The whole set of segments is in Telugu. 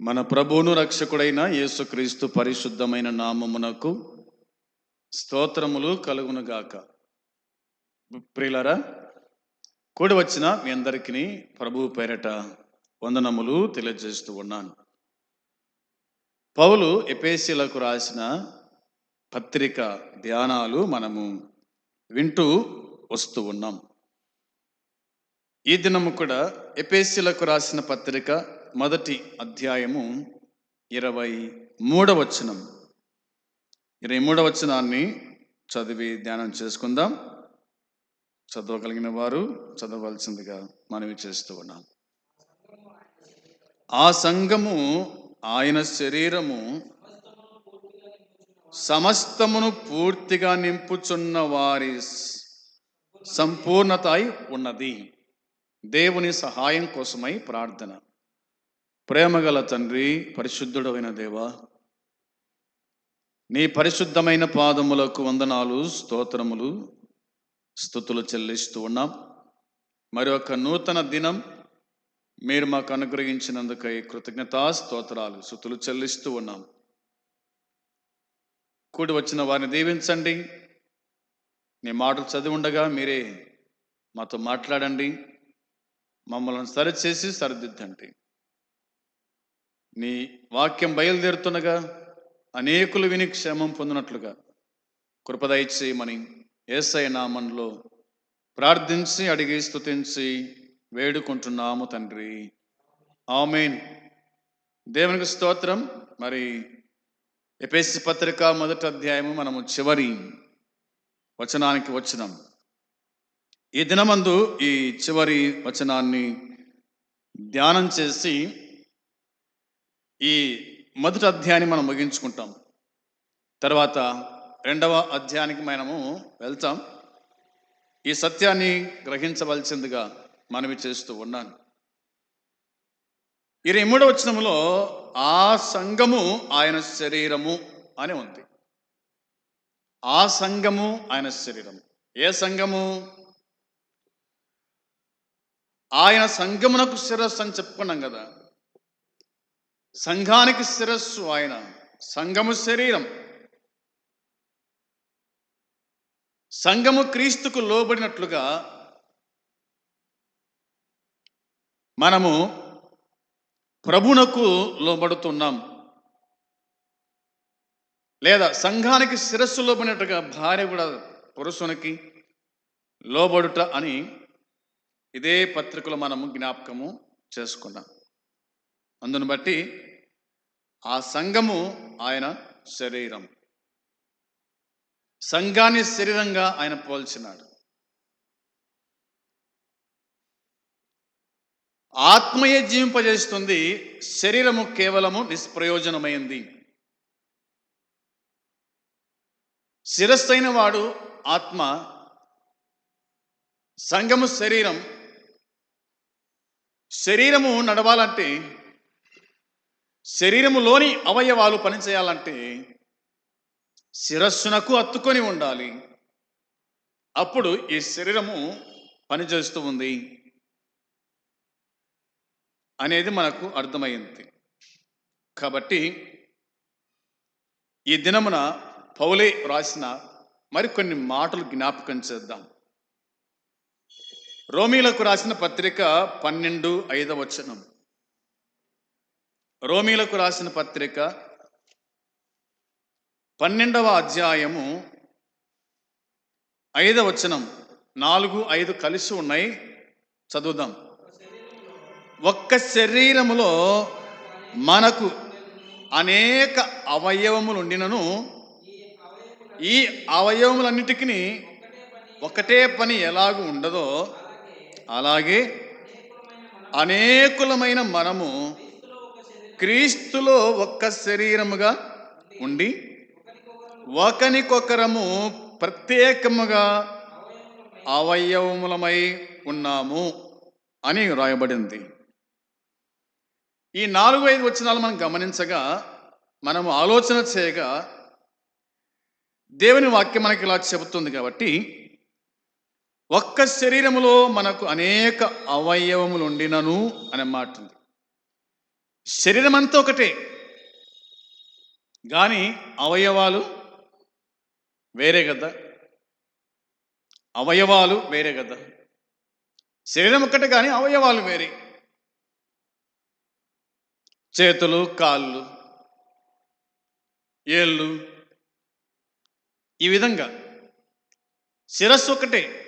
మన ప్రభువును రక్షకుడైన యేసుక్రీస్తు పరిశుద్ధమైన నామమునకు స్తోత్రములు కలుగునుగాక. ప్రియులరా కూడి వచ్చిన మీ అందరికీ ప్రభువు పేరట వందనములు తెలియజేస్తూ ఉన్నాను. పౌలు ఎపేసీలకు రాసిన పత్రిక ధ్యానాలు మనము వింటూ వస్తూ ఉన్నాం. ఈ దినము కూడా ఎపేసీలకు రాసిన పత్రిక మొదటి అధ్యాయము ఇరవై మూడవచనం. ఇరవై మూడవచనాన్ని చదివి ధ్యానం చేసుకుందాం. చదవగలిగిన వారు చదవలసిందిగా మనవి చేస్తూ ఉన్నాం. ఆ సంఘము ఆయన శరీరము సమస్తమును పూర్తిగా నింపుచున్న వారి సంపూర్ణత అయి ఉన్నది. దేవుని సహాయం కోసమై ప్రార్థన. ప్రేమగల తండ్రి పరిశుద్ధుడైన దేవా నీ పరిశుద్ధమైన పాదములకు వందనాలు స్తోత్రములు స్థుతులు చెల్లిస్తూ ఉన్నాం. మరి ఒక నూతన దినం మీరు మాకు అనుగ్రహించినందుకై కృతజ్ఞతా స్తోత్రాలు స్థుతులు చెల్లిస్తూ ఉన్నాం. కూడి వచ్చిన వారిని దీవించండి. నీ మాటలు చదివి ఉండగా మీరే మాతో మాట్లాడండి. మమ్మల్ని సరిచేసి సరిదిద్దండి. నీ వాక్యం బయలుదేరుతుండగా అనేకులు విని క్షేమం పొందినట్లుగా కృపదయచేయమని ఏసై నామంలో ప్రార్థించి అడిగి స్థుతించి వేడుకుంటున్నాము తండ్రి. ఆమెన్. దేవునికి స్తోత్రం. మరి ఎపేసి పత్రిక మొదటి అధ్యాయము మనము చివరి వచనానికి వచ్చినాం. ఈ దినమందు ఈ చివరి వచనాన్ని ధ్యానం చేసి ఈ మొదటి అధ్యాయాన్ని మనం ముగించుకుంటాం. తర్వాత రెండవ అధ్యాయానికి మనము వెళ్తాం. ఈ సత్యాన్ని గ్రహించవలసిందిగా మనవి చేస్తూ ఉన్నాను. ఇరవై మూడవ వచనములో ఆ సంఘము ఆయన శరీరము అని ఉంది. ఆ సంఘము ఆయన శరీరము. ఏ సంఘము? ఆయన సంఘమునకు శిరస్సు అని చెప్పుకున్నాం కదా. సంఘానికి శిరస్సు ఆయన. సంఘము శరీరం. సంఘము క్రీస్తుకు లోబడినట్లుగా మనము ప్రభునకు లోబడుతున్నాం. లేదా సంఘానికి శిరస్సు లోబడినట్టుగా భార్య కూడా పురుషునికి లోబడుట అని ఇదే పత్రికలో మనము జ్ఞాపకము చేసుకున్నాం. అందును బట్టి ఆ సంఘము ఆయన శరీరం. సంఘాన్ని శరీరంగా ఆయన పోల్చినాడు. ఆత్మయే జీవింపజేస్తుంది శరీరము కేవలము నిష్ప్రయోజనమైంది. శిరస్సైన వాడు ఆత్మ సంఘము శరీరం. శరీరము నడవాలంటే శరీరములోని అవయవాలు పనిచేయాలంటే శిరస్సునకు అత్తుకొని ఉండాలి. అప్పుడు ఈ శరీరము పనిచేస్తూ ఉంది అనేది మనకు అర్థమైంది. కాబట్టి ఈ దినమున పౌలే రాసిన మరికొన్ని మాటలు జ్ఞాపకం చేద్దాం. రోమీలకు రాసిన పత్రిక పన్నెండు ఐదవ వచనం. రోమీలకు రాసిన పత్రిక పన్నెండవ అధ్యాయము ఐదవ వచనం. నాలుగు ఐదు కలిసి ఉన్నాయి. చదువుదాం. ఒక్క శరీరములో మనకు అనేక అవయవములు ఉండినను ఈ అవయవములన్నిటికీ ఒకటే పని ఎలాగూ ఉండదో అలాగే అనేకులమైన మనము క్రీస్తులో ఒక్క శరీరముగా ఉండి ఒకనికొకరము ప్రత్యేకముగా అవయవములమై ఉన్నాము అని రాయబడింది. ఈ నాలుగు ఐదు వచనాలు మనం గమనించగా మనము ఆలోచన చేయగా దేవుని వాక్యం మనకి ఇలా చెబుతుంది కాబట్టి ఒక్క శరీరములో మనకు అనేక అవయవములు ఉండినను అనే మాట ఉంది శరీరం అంతా ఒకటే. కానీ అవయవాలు వేరే కదా? అవయవాలు వేరే కదా? శరీరం ఒక్కటే కానీ అవయవాలు వేరే. చేతులు కాళ్ళు ఏళ్ళు. ఈ విధంగా శిరస్సు ఒకటే.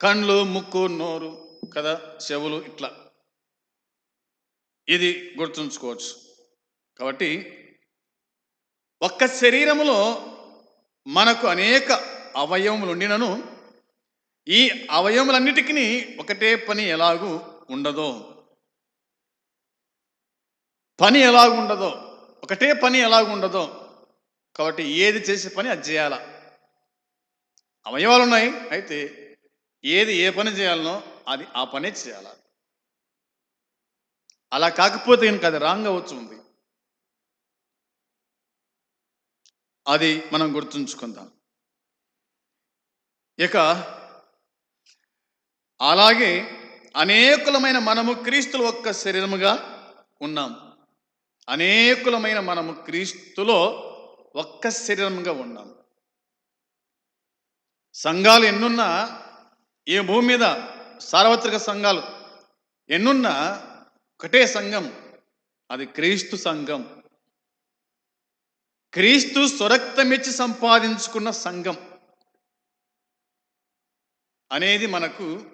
కండ్లు ముక్కు నోరు కదా? చెవులు ఇట్లా. ఇది గుర్తుంచుకోవచ్చు. కాబట్టి ఒక్క శరీరములో మనకు అనేక అవయవములు ఉండినను ఈ అవయవములన్నిటికీ ఒకటే పని ఎలాగూ ఉండదో. పని ఎలాగ ఉండదో. ఒకటే పని ఎలాగ ఉండదో. కాబట్టి ఏది చేసే పని అది చేయాల. అవయవాలు ఉన్నాయి అయితే ఏది ఏ పని చేయాలనో అది ఆ పనే చేయాల. అలా కాకపోతే కనుక అది రాంగ్ అవచ్చు ఉంది. అది మనం గుర్తుంచుకుందాం. ఇక అలాగే అనేకులమైన మనము క్రీస్తులు ఒక్క శరీరముగా ఉన్నాం. అనేకులమైన మనము క్రీస్తులో ఒక్క శరీరముగా ఉన్నాం. సంఘాలు ఎన్నున్నా ఈ భూమి మీద సార్వత్రిక సంఘాలు ఎన్నున్నా ఒకటే సంఘం. అది క్రీస్తు సంఘం. క్రీస్తు స్వరక్తమిచ్చి సంపాదించుకున్న సంఘం. అనేది మనకు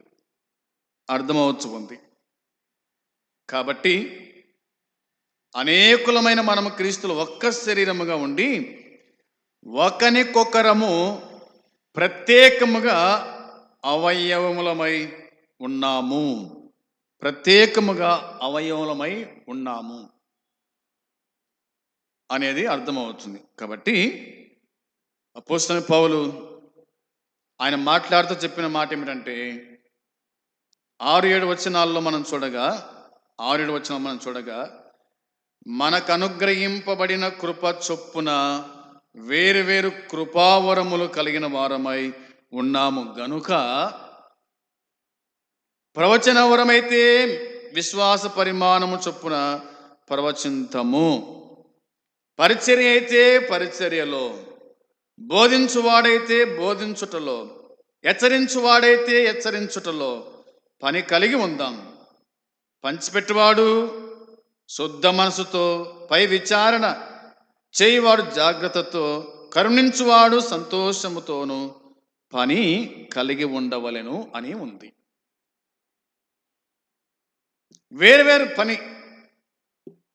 అర్థమవచ్చు ఉంది కాబట్టి అనేకులమైన మనము క్రీస్తులు ఒక్క శరీరముగా ఉండి ఒకనికొకరము ప్రత్యేకముగా అవయవములమై ఉన్నాము. ప్రత్యేకముగా అవయవలమై ఉన్నాము అనేది అర్థమవుతుంది. కాబట్టి అపోస్తల పౌలు ఆయన మాట్లాడుతూ చెప్పిన మాట ఏమిటంటే ఆరు ఏడు వచనాల్లో మనం చూడగా ఆరు ఏడు వచనాలు మనం చూడగా మనకు అనుగ్రహింపబడిన కృప చొప్పున వేరు వేరు కృపావరములు కలిగిన వారమై ఉన్నాము. గనుక ప్రవచన వరమైతే విశ్వాస పరిమాణము చొప్పున ప్రవచింతము. పరిచర్య అయితే పరిచర్యలో బోధించువాడైతే బోధించుటలో హెచ్చరించువాడైతే హెచ్చరించుటలో పని కలిగి ఉందాం. పంచిపెట్టువాడు శుద్ధ మనసుతో పై విచారణ చేయువాడు జాగ్రత్తతో కరుణించువాడు సంతోషముతోను పని కలిగి ఉండవలెను అని ఉంది. వేరువేరు పని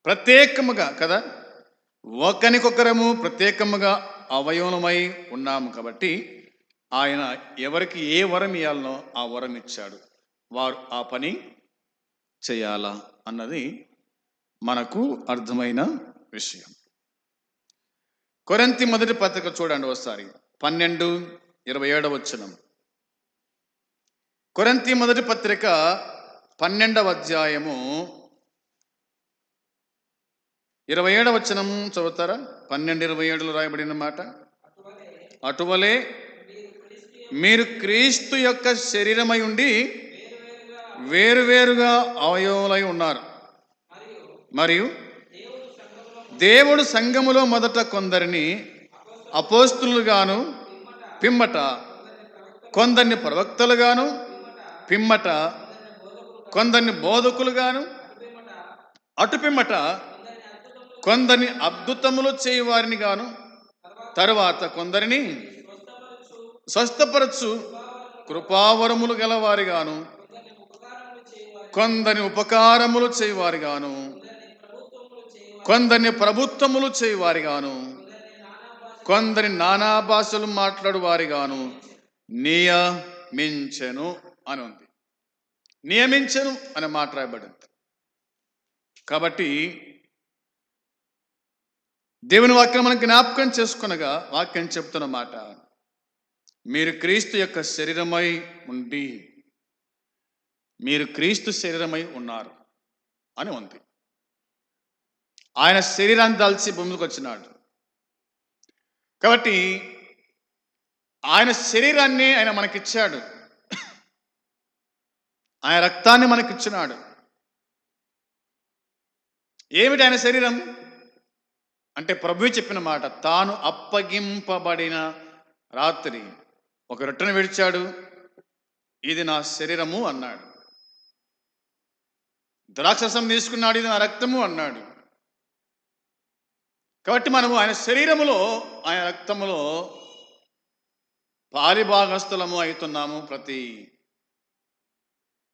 ప్రత్యేకముగా కదా? ఒకరికొకరము ప్రత్యేకముగా అవయవమై ఉన్నాము కాబట్టి ఆయన ఎవరికి ఏ వరం ఇవ్వాలనో ఆ వరం ఇచ్చాడు. వారు ఆ పని చేయాలా అన్నది మనకు అర్థమైన విషయం. కొరంతి మొదటి పత్రిక చూడండి ఒకసారి. పన్నెండు ఇరవై ఏడవ వచనం. కొరంతి మొదటి పత్రిక పన్నెండవ అధ్యాయము ఇరవై ఏడవ వచనం చదువుతారా? పన్నెండు ఇరవై ఏడులో రాయబడిన మాట. అటువలే మీరు క్రీస్తు యొక్క శరీరమై ఉండి వేరువేరుగా అవయవులై ఉన్నారు. మరియు దేవుడు సంఘములో మొదట కొందరిని అపోస్తులుగాను పిమ్మట కొందరిని ప్రవక్తలుగాను పిమ్మట కొందరిని బోధకులుగాను అటుపిమ్మట కొందరిని అద్భుతములు చేయువారిని గాను తరువాత కొందరిని స్వస్థపరచు కృపావరములు గలవారిగాను కొందరిని ఉపకారములు చేయువారిగాను కొందరిని ప్రభుత్వములు చేయువారిగాను కొందరి నానా భాషలు మాట్లాడువారిగాను నియమించెను అని ఉంది నియమించను అని మాట్లాడబడింది కాబట్టి దేవుని వాక్యం మనం జ్ఞాపకం చేసుకునగా వాక్యం చెప్తున్న మాట మీరు క్రీస్తు యొక్క శరీరమై ఉండి మీరు క్రీస్తు శరీరమై ఉన్నారు అని ఉంది. ఆయన శరీరాన్ని దాల్చి భూమికి వచ్చినాడు. కాబట్టి ఆయన శరీరాన్ని ఆయన మనకిచ్చాడు. ఆయన రక్తాన్ని మనకిచ్చినాడు. ఏమిటి ఆయన శరీరం? అంటే ప్రభు చెప్పిన మాట తాను అప్పగింపబడిన రాత్రి ఒక రొట్టెను విడిచాడు ఇది నా శరీరము అన్నాడు. ద్రాక్షసం తీసుకున్నాడు ఇది నా రక్తము అన్నాడు. కాబట్టి మనము ఆయన శరీరములో ఆయన రక్తములో పారిభాగస్థులము అవుతున్నాము ప్రతి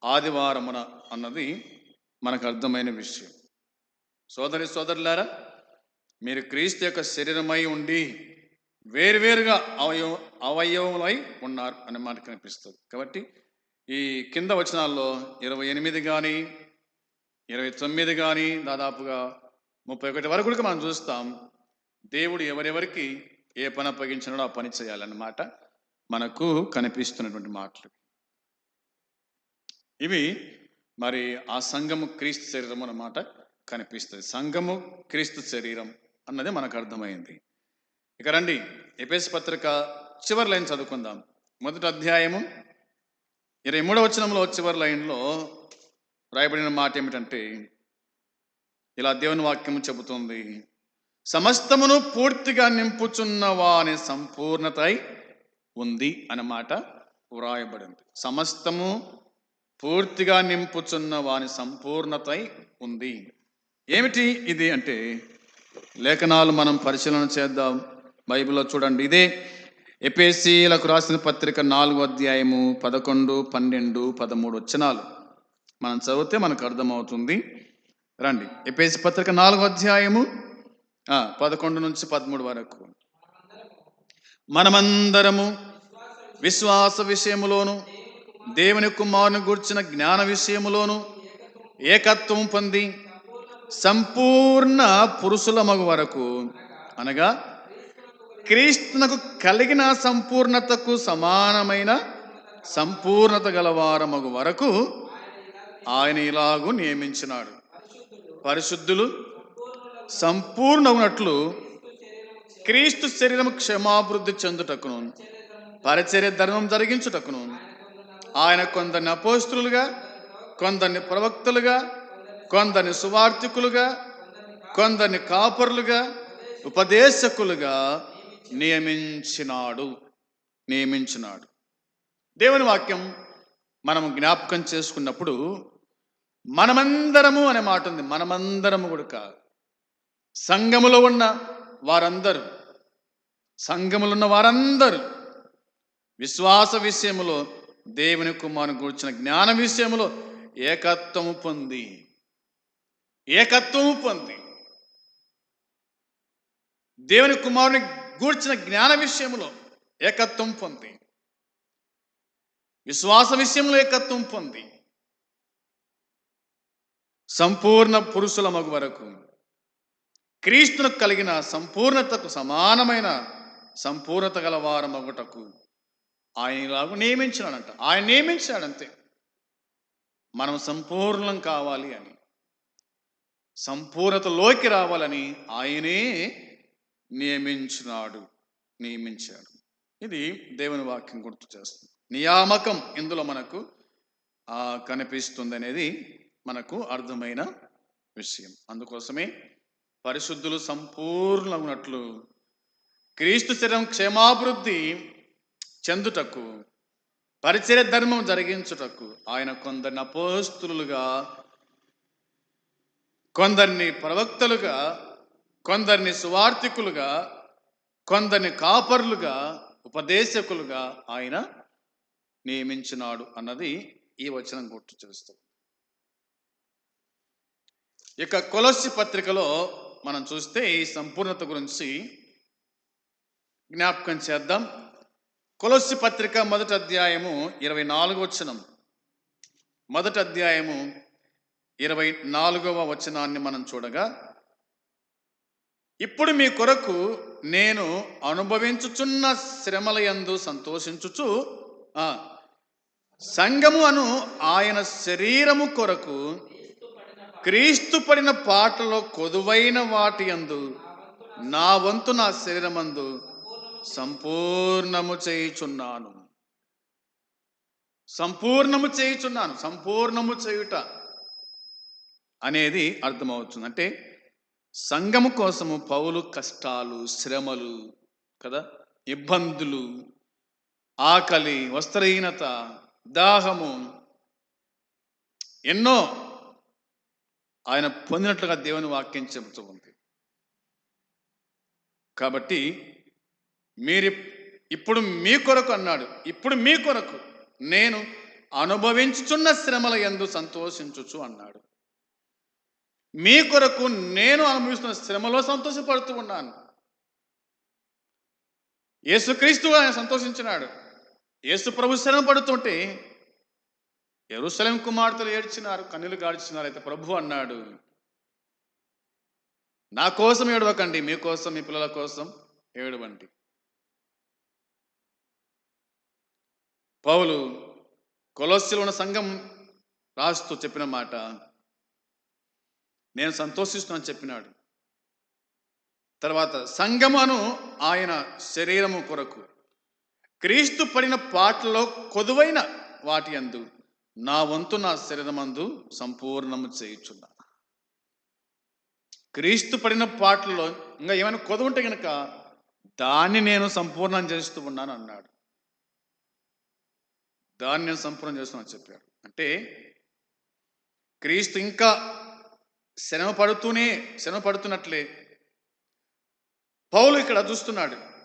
ఆదివారమున అన్నది మనకు అర్థమైన విషయం. సోదరి సోదరులారా మీరు క్రీస్తు యొక్క శరీరమై ఉండి వేరువేరుగా అవయవ అవయవములై ఉన్నారు అనే మాట కనిపిస్తుంది. కాబట్టి ఈ కింద వచనాల్లో ఇరవై ఎనిమిది కానీ ఇరవై తొమ్మిది కానీ దాదాపుగా ముప్పై ఒకటి వరకు కూడా మనం చూస్తాం దేవుడు ఎవరెవరికి ఏ పని అప్పగించినాడో ఆ పని చేయాలన్నమాట మనకు కనిపిస్తున్నటువంటి మాటలు. ఇవి మరి ఆ సంఘము క్రీస్తు శరీరం అన్నమాట కనిపిస్తుంది. సంఘము క్రీస్తు శరీరం అన్నది మనకు అర్థమైంది. ఇక రండి ఎపిఎస్ పత్రిక చివరి లైన్ చదువుకుందాం. మొదటి అధ్యాయము ఇరవై మూడవ వచనంలో చివరి లైన్లో రాయబడిన మాట ఏమిటంటే ఇలా దేవుని వాక్యము చెబుతుంది. సమస్తమును పూర్తిగా నింపుచున్నవా అనే సంపూర్ణతై ఉంది అన్నమాట వ్రాయబడింది. సమస్తము పూర్తిగా నింపుచున్న వాని సంపూర్ణతై ఉంది. ఏమిటి ఇది అంటే లేఖనాలు మనం పరిశీలన చేద్దాం. బైబిల్లో చూడండి ఇదే ఎపిఎస్సీలకు రాసిన పత్రిక నాలుగు అధ్యాయము పదకొండు పన్నెండు పదమూడు వచ్చినాలు మనం చదివితే మనకు అర్థమవుతుంది. రండి ఎపిఎస్సీ పత్రిక నాలుగో అధ్యాయము పదకొండు నుంచి పదమూడు వరకు. మనమందరము విశ్వాస విషయములోను దేవుని కుమారుని గుర్చిన జ్ఞాన విషయములోను ఏకత్వం పొంది సంపూర్ణ పురుషుల మగు వరకు అనగా క్రీస్తునకు కలిగిన సంపూర్ణతకు సమానమైన సంపూర్ణత గలవారమగు వరకు ఆయన ఇలాగూ నియమించినాడు. పరిశుద్ధులు సంపూర్ణమునట్లు క్రీస్తు శరీరం క్షమాభివృద్ధి చెందుటకును పరిచర్య ధర్మం జరిగించుటకును ఆయన కొందరిని అపోస్తులుగా కొందరిని ప్రవక్తలుగా కొందరిని సువార్థికులుగా కొందరిని కాపరులుగా ఉపదేశకులుగా నియమించినాడు. నియమించినాడు. దేవుని వాక్యం మనం జ్ఞాపకం చేసుకున్నప్పుడు మనమందరము అనే మాట ఉంది. మనమందరము కూడా కాదు. సంఘములో ఉన్న వారందరూ సంఘములున్న వారందరూ విశ్వాస విషయంలో దేవుని కుమారుని గురించిన జ్ఞాన విషయములో ఏకత్వము పొంది ఏకత్వము పొంది. దేవుని కుమారుని గూర్చిన జ్ఞాన విషయములో ఏకత్వం పొంది విశ్వాస విషయంలో ఏకత్వం పొంది. సంపూర్ణ పురుషుల మగు వరకు క్రీస్తును కలిగిన సంపూర్ణతకు సమానమైన సంపూర్ణత గల వారమగుటకు ఆయనలాగు నియమించినాడంట. ఆయన నియమించాడంతే. మనం సంపూర్ణం కావాలి అని సంపూర్ణతలోకి రావాలని ఆయనే నియమించినాడు నియమించాడు. ఇది దేవుని వాక్యం గుర్తు చేస్తుంది. నియామకం ఇందులో మనకు కనిపిస్తుంది అనేది మనకు అర్థమైన విషయం. అందుకోసమే పరిశుద్ధులు సంపూర్ణమైనట్లు క్రీస్తు శరీరం క్షేమాభివృద్ధి చెందుటకు పరిచయ ధర్మం జరిగించుటకు ఆయన కొందరిని అపోస్తులుగా కొందరిని ప్రవక్తలుగా కొందరిని సువార్థికులుగా కొందరిని కాపర్లుగా ఉపదేశకులుగా ఆయన నియమించినాడు అన్నది ఈ వచనం గుర్తు చేస్తుంది. ఇక కొలసి పత్రికలో మనం చూస్తే ఈ సంపూర్ణత గురించి జ్ఞాపకం చేద్దాం. కొలసి పత్రిక మొదటి అధ్యాయము ఇరవై నాలుగు వచనం. మొదటి అధ్యాయము ఇరవై నాలుగవ వచనాన్ని మనం చూడగా ఇప్పుడు మీ కొరకు నేను అనుభవించుచున్న శ్రమల యందు సంతోషించుచు సంఘము అను ఆయన శరీరము కొరకు క్రీస్తు పడిన పాటలో కొదువైన వాటి యందు నా వంతు నా శరీరమందు సంపూర్ణము చేయుచున్నాను. సంపూర్ణము చేయుచున్నాను. సంపూర్ణము చేయుట అనేది అర్థమవుతుంది. అంటే సంఘము కోసము పౌలు కష్టాలు శ్రమలు కదా ఇబ్బందులు ఆకలి వస్త్రహీనత దాహము ఎన్నో ఆయన పొందినట్లుగా దేవుని వాక్యం చెబుతూ ఉంది. కాబట్టి మీరు ఇప్పుడు మీ కొరకు అన్నాడు. ఇప్పుడు మీ కొరకు నేను అనుభవించుచున్న శ్రమల ఎందు సంతోషించుచు అన్నాడు. మీ కొరకు నేను అనుభవిస్తున్న శ్రమలో సంతోషపడుతూ ఉన్నాను. యేసుక్రీస్తు ఆయన సంతోషించినాడు. యేసు ప్రభు శ్రమ పడుతుంటే ఎరుసలం కుమార్తెలు ఏడ్చినారు కన్నులు గాడ్చినారు. అయితే ప్రభు అన్నాడు నా కోసం ఏడవకండి మీకోసం మీ పిల్లల కోసం ఏడవండి. పౌలు కొలస్సులో ఉన్న సంఘం రాస్తూ చెప్పిన మాట నేను సంతోషిస్తున్నాను చెప్పినాడు. తర్వాత సంగమను ఆయన శరీరము కొరకు క్రీస్తు పడిన పాటలో కొదువైన వాటి అందు నా వంతు నా శరీరమందు సంపూర్ణము చేయుచున్నా. క్రీస్తు పడిన పాటల్లో ఇంకా ఏమైనా కొదువు ఉంటే కనుక దాన్ని నేను సంపూర్ణం చేస్తూ ఉన్నాను అన్నాడు దాన్ని నేను సంపూర్ణం చేస్తున్నాను చెప్పారు. అంటే క్రీస్తు ఇంకా శ్రమ పడుతూనే శ్రమ పడుతున్నట్లే. పౌలు ఇక్కడ చూస్తున్నాడు.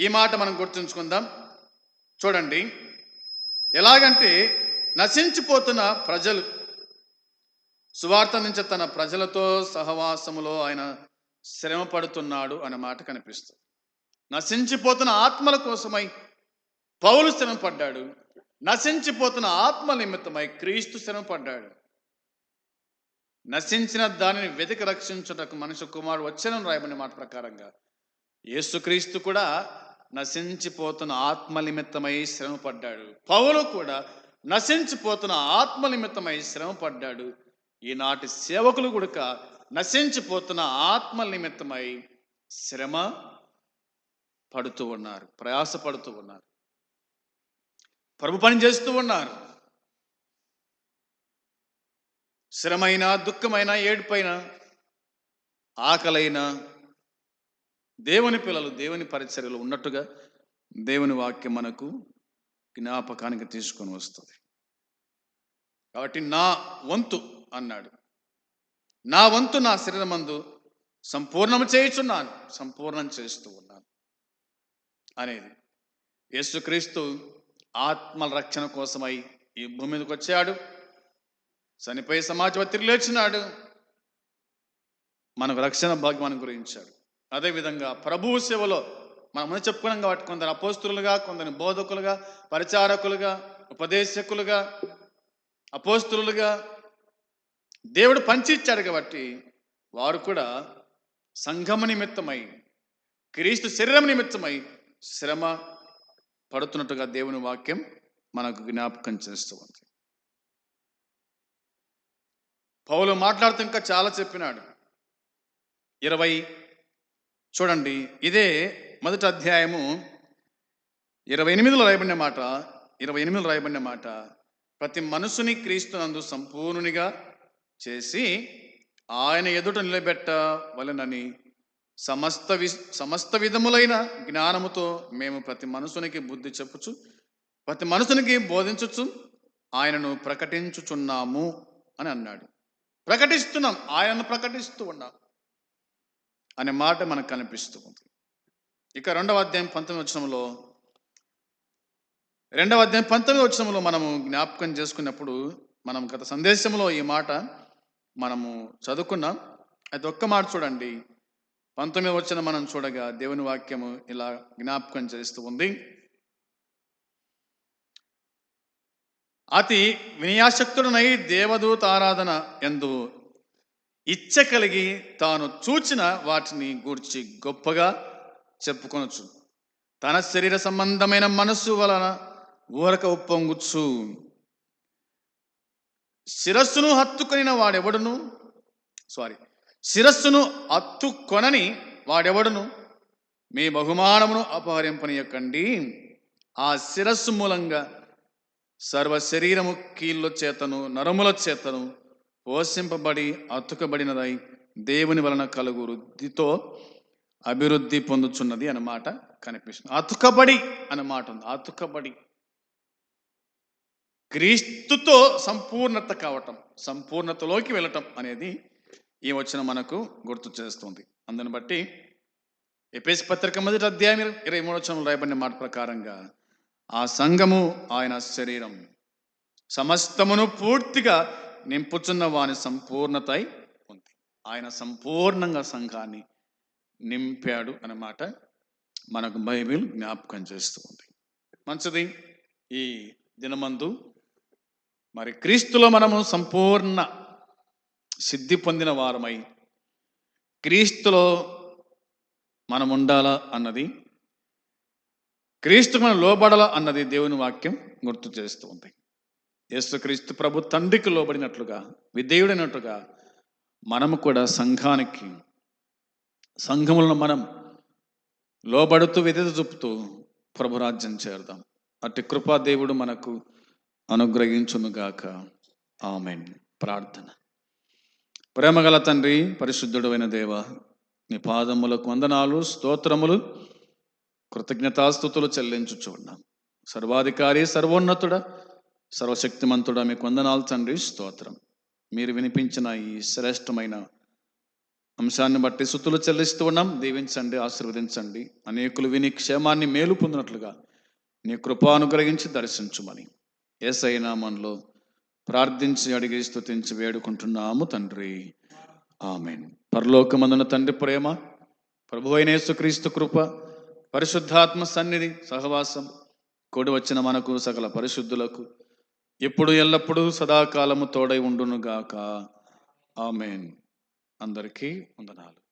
ఈ మాట మనం గుర్తుంచుకుందాం. చూడండి. ఎలాగంటే నశించిపోతున్న ప్రజలు సువార్త నుంచి తన ప్రజలతో సహవాసములో ఆయన శ్రమ పడుతున్నాడు అనే మాట కనిపిస్తుంది. నశించిపోతున్న ఆత్మల కోసమై పౌలు శ్రమపడ్డాడు. నశించిపోతున్న ఆత్మ నిమిత్తమై క్రీస్తు శ్రమపడ్డాడు. నశించిన దానిని వెతికి రక్షించుటకు మనిషి కుమారుడు వచ్చాను రాయబడిన మాట ప్రకారంగా యేసుక్రీస్తు కూడా నశించిపోతున్న ఆత్మ నిమిత్తమై శ్రమపడ్డాడు. పౌలు కూడా నశించిపోతున్న ఆత్మ నిమిత్తమై శ్రమపడ్డాడు. ఈనాటి సేవకులు కూడా నశించిపోతున్న ఆత్మ నిమిత్తమై శ్రమ పడుతూ ఉన్నారు ప్రయాసపడుతూ ఉన్నారు. ప్రభు పని చేస్తూ ఉన్నారు. శ్రమైన దుఃఖమైన ఏడుపైన ఆకలైన దేవుని పిల్లలు దేవుని పరిచర్యలు ఉన్నట్టుగా దేవుని వాక్యం మనకు జ్ఞాపకానికి తీసుకొని వస్తుంది. కాబట్టి నా వంతు అన్నాడు. నా వంతు నా శరీరమందు సంపూర్ణం చేయుచున్నాను సంపూర్ణం చేస్తూ ఉన్నాను. అనేది. యేసుక్రీస్తు ఆత్మల రక్షణ కోసమై ఈ భూమి మీదకి వచ్చాడు చనిపోయి సమాజపత్రి లేచినాడు. మనకు రక్షణ భాగ్యం గురించాడు అదేవిధంగా ప్రభువు సేవలో మనం ముందు చెప్పుకున్నాం కాబట్టి కొందరు అపోస్తులుగా కొందరు బోధకులుగా పరిచారకులుగా ఉపదేశకులుగా అపోస్తులుగా దేవుడు పంచిచ్చాడు కాబట్టి వారు కూడా సంఘము నిమిత్తమై క్రీస్తు శరీరం నిమిత్తమై శ్రమ పడుతున్నట్టుగా దేవుని వాక్యం మనకు జ్ఞాపకం చేస్తూ ఉంది. పౌలు మాట్లాడుతూ ఇంకా చాలా చెప్పినాడు. ఇరవై చూడండి ఇదే మొదటి అధ్యాయము ఇరవై ఎనిమిదిలో రాయబడిన మాట ఇరవై ఎనిమిదిలో రాయబడిన మాట ప్రతి మనుషుని క్రీస్తునందు సంపూర్ణునిగా చేసి ఆయన ఎదుట నిలబెట్టవలెనని సమస్త వి సమస్త విధములైన జ్ఞానముతో మేము ప్రతి మనుషునికి బుద్ధి చెప్పుచు ప్రతి మనుషునికి బోధించుచు ఆయనను ప్రకటించుచున్నాము అని అన్నాడు. ప్రకటిస్తున్నాం. ఆయనను ప్రకటిస్తూ ఉన్నాం అనే మాట మనకు కనిపిస్తూ ఉంది. ఇక రెండవ అధ్యాయం పంతొమ్మిది వచనంలో రెండవ అధ్యాయం పంతొమ్మిది వచనంలో మనము జ్ఞాపకం చేసుకున్నప్పుడు మనం గత సందేశంలో ఈ మాట మనము చదువుకున్నాం. అయితే ఒక్క మాట చూడండి. పంతొమ్మిది వచ్చిన మనం చూడగా దేవుని వాక్యము ఇలా జ్ఞాపకం చేస్తూ ఉంది. అతి వినయాశక్తుడనై దేవదూత ఆరాధన ఎందు ఇచ్చ కలిగి తాను చూచిన వాటిని గూర్చి గొప్పగా చెప్పుకొనొచ్చు. తన శరీర సంబంధమైన మనస్సు వలన ఊరక ఉప్పొంగుచ్చు శిరస్సును హత్తుకొనిన వాడెవడును? సారీ శిరస్సును అత్తుకొనని వాడెవడును? మీ బహుమానమును అపహరింపనీయకండి. ఆ శిరస్సు మూలంగా సర్వ శరీరము కీళ్ళ చేతను నరముల చేతను పోషింపబడి అతుకబడినదై దేవుని వలన కలుగు వృద్ధితో అభివృద్ధి పొందుచున్నది అన్నమాట కనిపిస్తుంది. అతుకబడి అన్నమాట ఉంది. అతుకబడి. క్రీస్తుతో సంపూర్ణత కావటం సంపూర్ణతలోకి వెళ్ళటం అనేది ఈ వచనం మనకు గుర్తు చేస్తుంది. అందుని బట్టి ఎపేసి పత్రిక మొదటి అధ్యాయం ఇరవై మూడు వచనం రాయబడిన మాట ప్రకారంగా ఆ సంఘము ఆయన శరీరం సమస్తమును పూర్తిగా నింపుచున్న వాని సంపూర్ణత ఉంది. ఆయన సంపూర్ణంగా సంఘాన్ని నింపాడు అన్నమాట మనకు బైబిల్ జ్ఞాపకం చేస్తూ ఉంది. మంచిది ఈ దినమందు మరి క్రీస్తులో మనము సంపూర్ణ సిద్ధి పొందిన వారమై క్రీస్తులో మనం ఉండాలా అన్నది క్రీస్తు మనం లోబడాలా అన్నది దేవుని వాక్యం గుర్తు చేస్తూ ఉంది. యేసుక్రీస్తు ప్రభు తండ్రికి లోబడినట్లుగా విధేయుడైనట్లుగా మనము కూడా సంఘానికి సంఘములను మనం లోబడుతూ విధేత చూపుతూ ప్రభురాజ్యం చేరుదాం. అట్టి కృపా దేవుడు మనకు అనుగ్రహించునుగాక. ఆమెన్. ప్రార్థన. ప్రేమగల తండ్రి పరిశుద్ధుడైన దేవ నీ పాదములకు వందనాలు స్తోత్రములు కృతజ్ఞతాస్థుతులు చెల్లించుచున్నాం సర్వాధికారి సర్వోన్నతుడ సర్వశక్తిమంతుడ మీకు వందనాలు తండ్రి స్తోత్రం. మీరు వినిపించిన ఈ శ్రేష్టమైన అంశాన్ని బట్టి సుతులు చెల్లిస్తూ ఉన్నాం. దీవించండి ఆశీర్వదించండి. అనేకులు విని క్షేమాన్ని మేలు పొందినట్లుగా నీ కృప అనుగ్రహించి దర్శించుమని. ఏసైనా మనలో ప్రార్థించి అడిగి స్థుతించి వేడుకుంటున్నాము తండ్రి. ఆమెన్. పరలోకమందున తండ్రి ప్రేమ ప్రభు అయిన యేసుక్రీస్తు కృప పరిశుద్ధాత్మ సన్నిధి సహవాసం కూడి వచ్చిన మనకు సకల పరిశుద్ధులకు ఎప్పుడు ఎల్లప్పుడూ సదాకాలము తోడై ఉండునుగాక. ఆమెన్. అందరికీ వందనాలు.